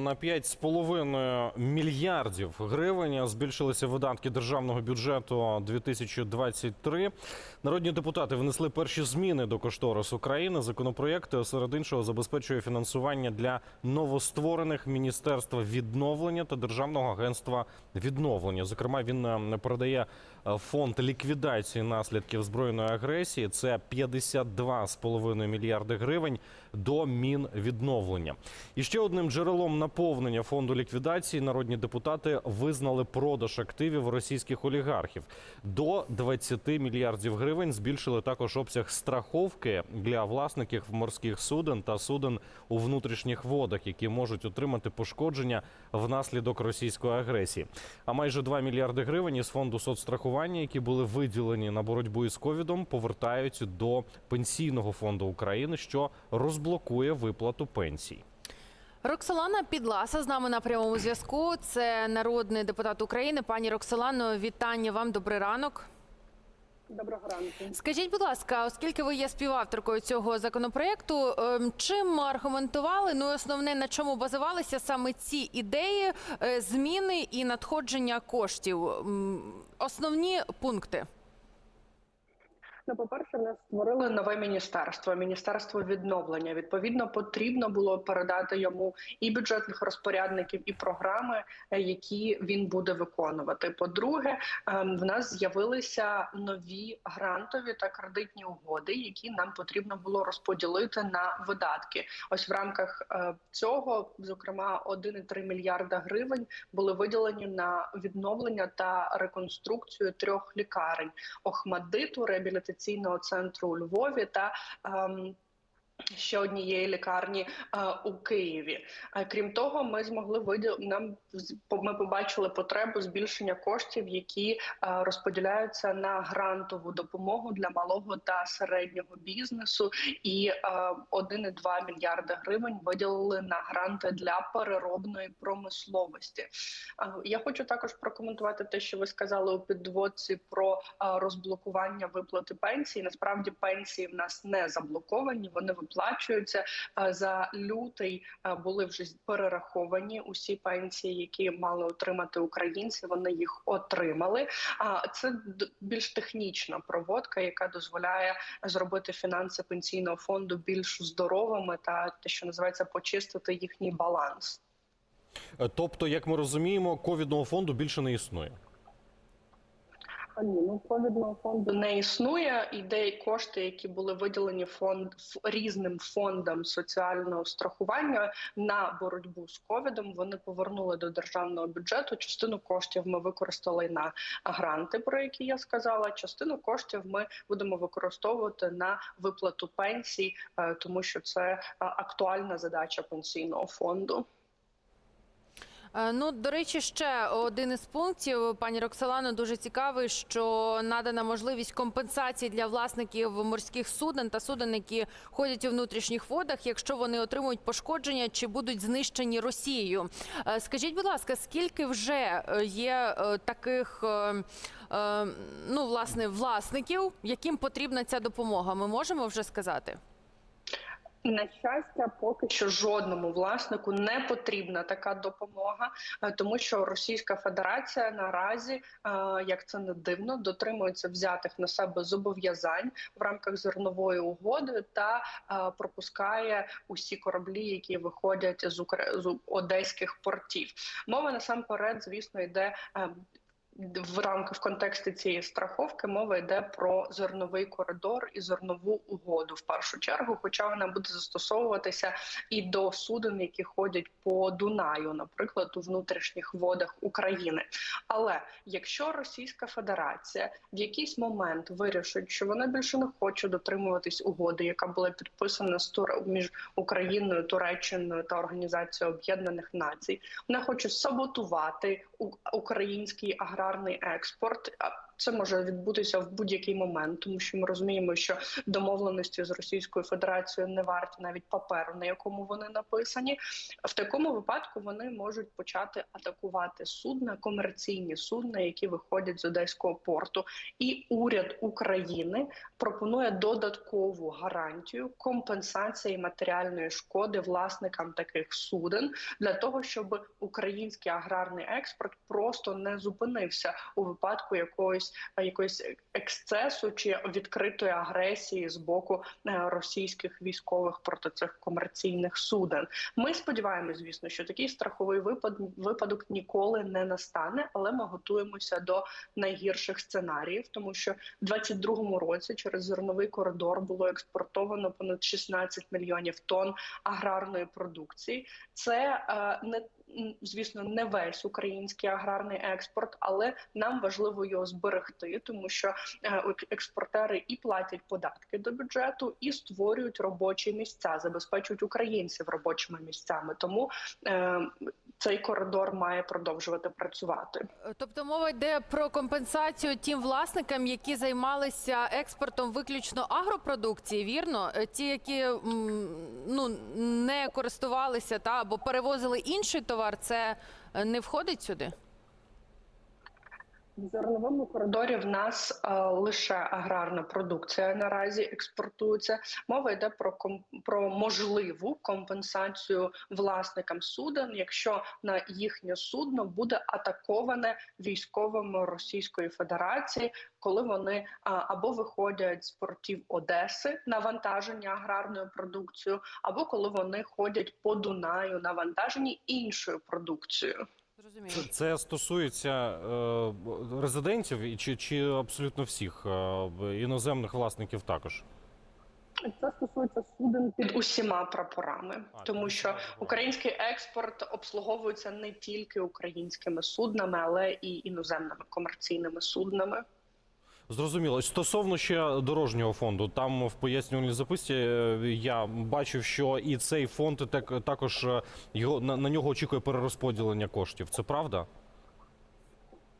На 5,5 мільярдів гривень збільшилися видатки державного бюджету 2023. Народні депутати внесли перші зміни до кошторису країни. Законопроєкт серед іншого забезпечує фінансування для новостворених міністерства відновлення та державного агентства відновлення. Зокрема, він е, передає е, фонд ліквідації наслідків збройної агресії. Це 52,5 мільярди гривень до Мінвідновлення. І ще одним джерелом наповнення фонду ліквідації народні депутати визнали продаж активів російських олігархів до 20 мільярдів гривень. Збільшили також обсяг страховки для власників морських суден та суден у внутрішніх водах, які можуть отримати пошкодження внаслідок російської агресії. А майже 2 мільярди гривень із фонду соцстрахування, які були виділені на боротьбу із ковідом, повертають до пенсійного фонду України, що розблокує виплату пенсій. Роксолана Підласа з нами на прямому зв'язку. Це народний депутат України. Пані Роксолано, вітання вам. Добрий ранок. Доброго ранку. Скажіть, будь ласка, оскільки ви є співавторкою цього законопроекту, ем, чим аргументували? Ну, і основне на чому базувалися саме ці ідеї, е, зміни і надходження коштів? Основні пункти. Ну, по-перше, нас створили нове міністерство, міністерство відновлення. Відповідно, потрібно було передати йому і бюджетних розпорядників, і програми, е, які він буде виконувати. По-друге, ем, в нас з'явилися нові грантові та кредитні угоди, які нам потрібно було розподілити на видатки. Ось в рамках е, цього, зокрема, 1,3 мільярда гривень були виділені на відновлення та реконструкцію трьох лікарень: Охмадиту, реабілітаційного центру у Львові та ем, Ще однієї лікарні е, у Києві. Е, крім того, ми змогли виділ... нам ми побачили потребу збільшення коштів, які е, розподіляються на грантову допомогу для малого та середнього бізнесу, і е, 1,2 мільярда гривень виділили на гранти для переробної промисловості. Е, Я хочу також прокоментувати те, що ви сказали у підводці про розблокування виплати пенсії. Насправді пенсії в нас не заблоковані, вони виплачуються за лютий. Були вже перераховані усі пенсії, які мали отримати українці. Вони їх отримали. А це більш технічна проводка, яка дозволяє зробити фінанси пенсійного фонду більш здоровими та те, що називається почистити їхній баланс. Тобто, як ми розуміємо, ковідного фонду більше не існує. Ні, ну ковідного фонду не існує. Ідеї кошти, які були виділені фонд різним фондам соціального страхування на боротьбу з ковідом. Вони повернули до державного бюджету. Частину коштів ми використали на гранти, про які я сказала. Частину коштів ми будемо використовувати на виплату пенсій, е, тому що це е, актуальна задача пенсійного фонду. Е, Ну, до речі, ще один із пунктів, пані Роксолано, дуже цікавий, що надана можливість компенсації для власників морських суден та суден, які ходять у внутрішніх водах, якщо вони отримують пошкодження чи будуть знищені Росією. Е, Скажіть, будь ласка, скільки вже е, є таких ну, власне, власників, яким потрібна ця допомога? Ми можемо вже сказати? На щастя, поки що жодному власнику не потрібна така допомога, е, тому що Російська Федерація наразі, е, як це не дивно, дотримується взятих на себе зобов'язань в рамках зернової угоди та е, пропускає усі кораблі, які виходять з одеських портів. Мова насамперед, звісно, йде. В рамках в контексті цієї страховки мова йде про зерновий коридор і зернову угоду в першу чергу, хоча вона буде застосовуватися і до суден, які ходять по Дунаю, наприклад, у внутрішніх водах України. Але якщо Російська Федерація в якийсь момент вирішить, що вона більше не хоче дотримуватись угоди, яка була підписана з Тур... між Україною, Туреччиною та Організацією Об'єднаних Націй, вона хоче саботувати український аграрний експорт. а Це може відбутися в будь-який момент, тому що ми розуміємо, що домовленості з Російською Федерацією не варті навіть паперу, на якому вони написані. В такому випадку вони можуть почати атакувати судна, комерційні судна, які виходять з одеського порту. І уряд України пропонує додаткову гарантію компенсації матеріальної шкоди власникам таких суден для того, щоб український аграрний експорт просто не зупинився у випадку якогось якогось ексцесу чи відкритої агресії з боку е, російських військових проти цих комерційних суден. Ми сподіваємось, звісно, що такий страховий випад випадок ніколи не настане, але ми готуємося до найгірших сценаріїв, тому що в 22-му році через зерновий коридор було експортовано понад 16 мільйонів тонн аграрної продукції. Це е, не звісно не весь український аграрний експорт, але нам важливо його зберегти, тому що е, експортери і платять податки до бюджету, і створюють робочі місця, забезпечують українців робочими місцями. Тому е, цей коридор має продовжувати працювати. Е, Тобто мова йде про компенсацію тим власникам, які займалися експортом виключно агропродукції, вірно? Е, Ті, які ну не користувалися та або перевозили інший товар, це е, не входить сюди. В зерновому коридорі в нас е, лише аграрна продукція наразі експортується. Мова йде про про можливу компенсацію власникам суден, якщо на їхнє судно буде атаковане військовими Російської Федерації, коли вони а, або виходять з портів Одеси навантажені аграрною продукцією, або коли вони ходять по Дунаю навантажені іншою продукцією. Зрозуміло. Це, це стосується е, резидентів і чи, чи абсолютно всіх е, іноземних власників також. Це стосується суден під усіма прапорами, А, тому що український експорт обслуговується не тільки українськими суднами, але і іноземними комерційними суднами. Зрозуміло. Стосовно ще дорожнього фонду, там в пояснювальній записці е, я бачив, що і цей фонд так також е, його на, на нього очікує перерозподілення коштів. Це правда?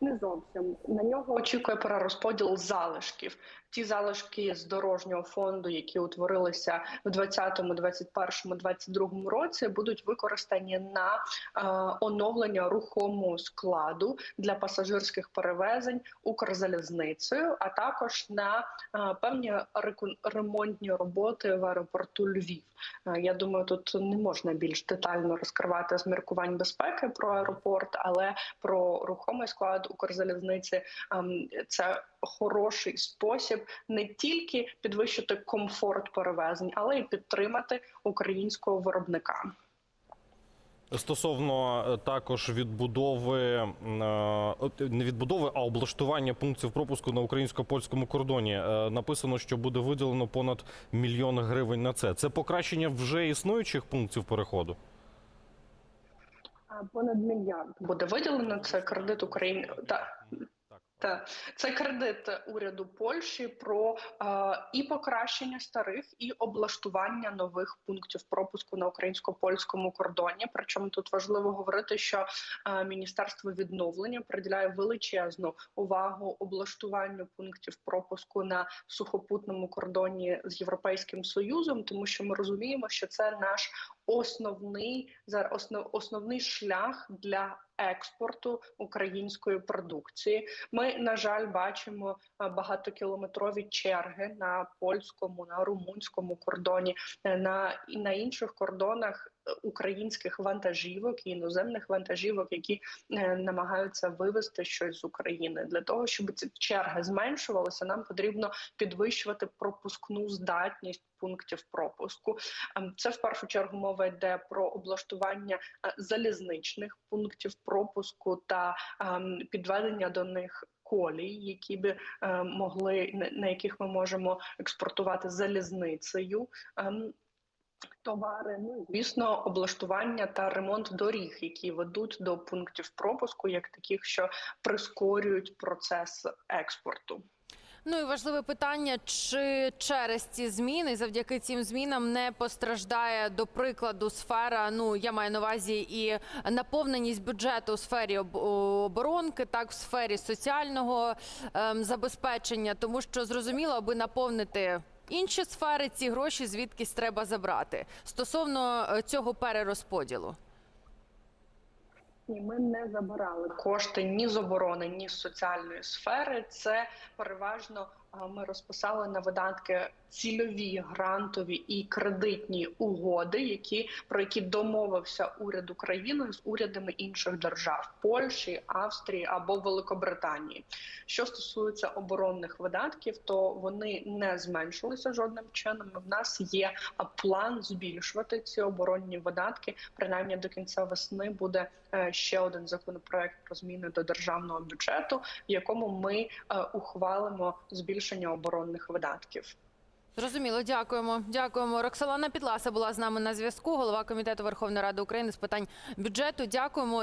Не зовсім на нього очікує перерозподіл залишків. Ті залишки з дорожнього фонду, які утворилися в 2020, 2021, 2022 році, будуть використані на е, оновлення рухомого складу для пасажирських перевезень Укрзалізницею, а також на е, певні ремонтні роботи в аеропорту Львів. Е, Я думаю, тут не можна більш детально розкривати з міркувань безпеки про аеропорт, але про рухомий склад Укрзалізниці ем, це хороший спосіб не тільки підвищити комфорт перевезень, але й підтримати українського виробника. Стосовно е, також відбудови е, не відбудови, а облаштування пунктів пропуску на українсько-польському кордоні. Е, Написано, що буде виділено понад мільйон гривень на це. Це покращення вже існуючих пунктів переходу. Понад мільярд буде виділено. Це кредит України. Так. Та це кредит уряду Польщі про е, і покращення старих, і облаштування нових пунктів пропуску на українсько-польському кордоні. Причому тут важливо говорити, що е, міністерство відновлення приділяє величезну увагу облаштуванню пунктів пропуску на сухопутному кордоні з європейським союзом, тому що ми розуміємо, що це наш основний основ, основний шлях для експорту української продукції. Ми на жаль бачимо е, багатокілометрові черги на польському, на румунському кордоні, е, на і на інших кордонах українських вантажівок і іноземних вантажівок, які е, намагаються вивезти щось з України. Для того щоб ці черги зменшувалися, нам потрібно підвищувати пропускну здатність пунктів пропуску. Ем, Це в першу чергу мова йде про облаштування е, залізничних пунктів пропуску та ем, підведення до них. Колій, які би е, могли на- яких ми можемо експортувати залізницею ем, товари. Ну звісно, облаштування та ремонт доріг, які ведуть до пунктів пропуску, як таких, що прискорюють процес експорту. Ну і важливе питання: чи через ці зміни, завдяки цим змінам, не постраждає до прикладу сфера? Ну я маю на увазі і наповненість бюджету у сфері оборонки, так в сфері соціального ем, забезпечення, тому що зрозуміло, аби наповнити. Інші сфери ці гроші звідкись треба забрати стосовно е, цього перерозподілу. Ні, ми не забирали кошти ні з оборони, ні з соціальної сфери. Це переважно ми розписали на видатки цільові грантові і кредитні угоди, які про які домовився уряд України з урядами інших держав Польщі, Австрії або Великобританії. Що стосується оборонних видатків, то вони не зменшилися жодним чином. В нас є план збільшувати ці оборонні видатки. Принаймні до кінця весни буде е, ще один законопроект про зміни до державного бюджету, в якому ми е, ухвалимо збільшення оборонних видатків. Зрозуміло, дякуємо. Дякуємо. Роксолана Підласа була з нами на зв'язку. Голова комітету Верховної Ради України з питань бюджету. Дякуємо.